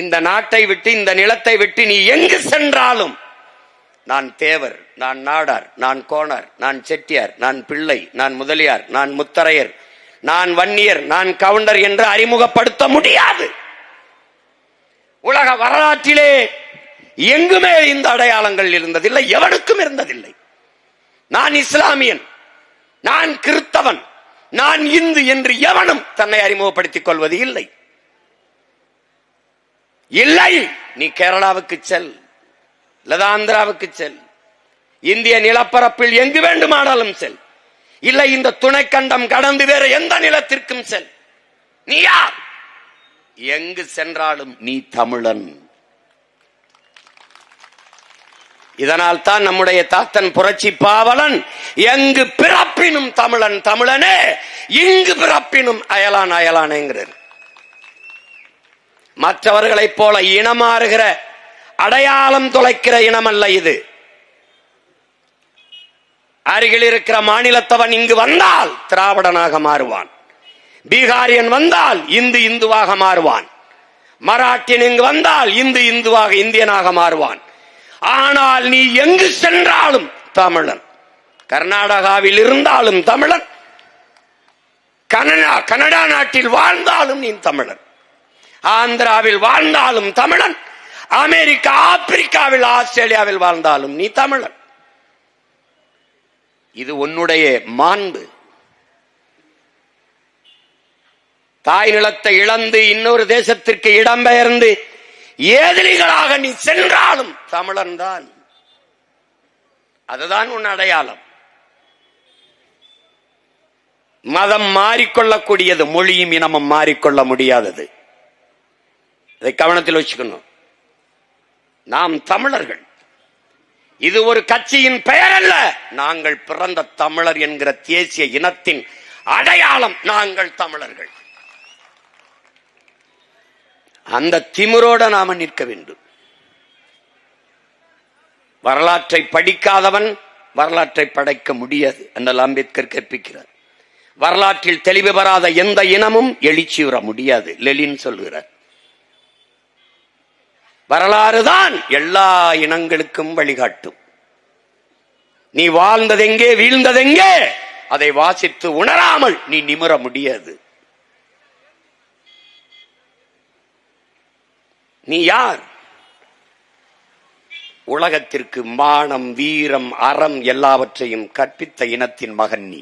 இந்த நாட்டை விட்டு இந்த நிலத்தை விட்டு நீ எங்கு சென்றாலும் நான் தேவர் நான் நாடார் நான் கோணர் நான் செட்டியார் நான் பிள்ளை நான் முதலியார் நான் முத்தரையர் நான் வன்னியர் நான் கவுண்டர் என்று அறிமுகப்படுத்த முடியாது. உலக வரலாற்றிலே எங்குமே இந்த அடையாளங்கள் இருந்ததில்லை எவனுக்கும் இருந்ததில்லை. நான் இஸ்லாமியன் நான் கிறிஸ்தவன் நான் இந்து என்று எவனும் தன்னை அறிமுகப்படுத்திக் கொள்வது இல்லை. இல்லை. நீ கேரளாவுக்கு செல். இல்லதா ஆந்திராவுக்கு செல். இந்திய நிலப்பரப்பில் எங்கு வேண்டுமானாலும் செல். இல்லை இந்த துணைக்கண்டம் கடந்து வேற எந்த நிலத்திற்கும் செல். நீ யார்? எங்கு சென்றாலும் நீ தமிழன். இதனால் தான் நம்முடைய தாத்தன் புரட்சி பாவலன். எங்கு பிறப்பினும் தமிழன் தமிழனே. இங்கு பிறப்பினும் அயலான் அயலானேங்கிறார். மற்றவர்களைப் போல இனமாறுகிற அடையாளம் தொலைக்கிற இனம் அல்ல இது. அருகில் இருக்கிற மாநிலத்தவன் இங்கு வந்தால் திராவிடனாக மாறுவான். பீகாரியன் வந்தால் இந்து இந்துவாக மாறுவான். மராட்டியன் இங்கு வந்தால் இந்து இந்துவாக இந்தியனாக மாறுவான். ஆனால் நீ எங்கு சென்றாலும் தமிழன். கர்நாடகாவில் இருந்தாலும் தமிழன். கனடா கனடா நாட்டில் வாழ்ந்தாலும் நீ தமிழன். ஆந்திராவில் வாழ்ந்தாலும் தமிழன் அமெரிக்கா ஆப்பிரிக்காவில் ஆஸ்திரேலியாவில் வாழ்ந்தாலும் நீ தமிழன். இது உன்னுடைய மாண்பு. தாய் நிலத்தை இழந்து இன்னொரு தேசத்திற்கு இடம்பெயர்ந்து ஏதிலிகளாக நீ சென்றாலும் தமிழன் தான். அதுதான் உன் அடையாளம். மதம் மாறிக்கொள்ளக்கூடியது மொழியும் இனமும் மாறிக்கொள்ள முடியாதது. இதை கவனத்தில் வச்சுக்கணும். நாம் தமிழர்கள். இது ஒரு கட்சியின் பெயர் அல்ல நாங்கள் பிறந்த தமிழர் என்கிற தேசிய இனத்தின் அடையாளம் நாங்கள் தமிழர்கள். அந்த திமிரோட நாம நிற்க வேண்டும். வரலாற்றை படிக்காதவன் வரலாற்றை படைக்க முடியாது என்றால் அம்பேத்கர் கற்பிக்கிறார். வரலாற்றில் தெளிவு பெறாத எந்த இனமும் எழுச்சியுற முடியாது லெலின் சொல்கிறார். வரலாறு தான் எல்லா இனங்களுக்கும் வழிகாட்டும். நீ வாழ்ந்ததெங்கே வீழ்ந்ததெங்கே அதை வாசித்து உணராமல் நீ நிமிர முடியாது. நீ யார்? உலகத்திற்கு மானம் வீரம் அறம் எல்லாவற்றையும் கற்பித்த இனத்தின் மகன் நீ.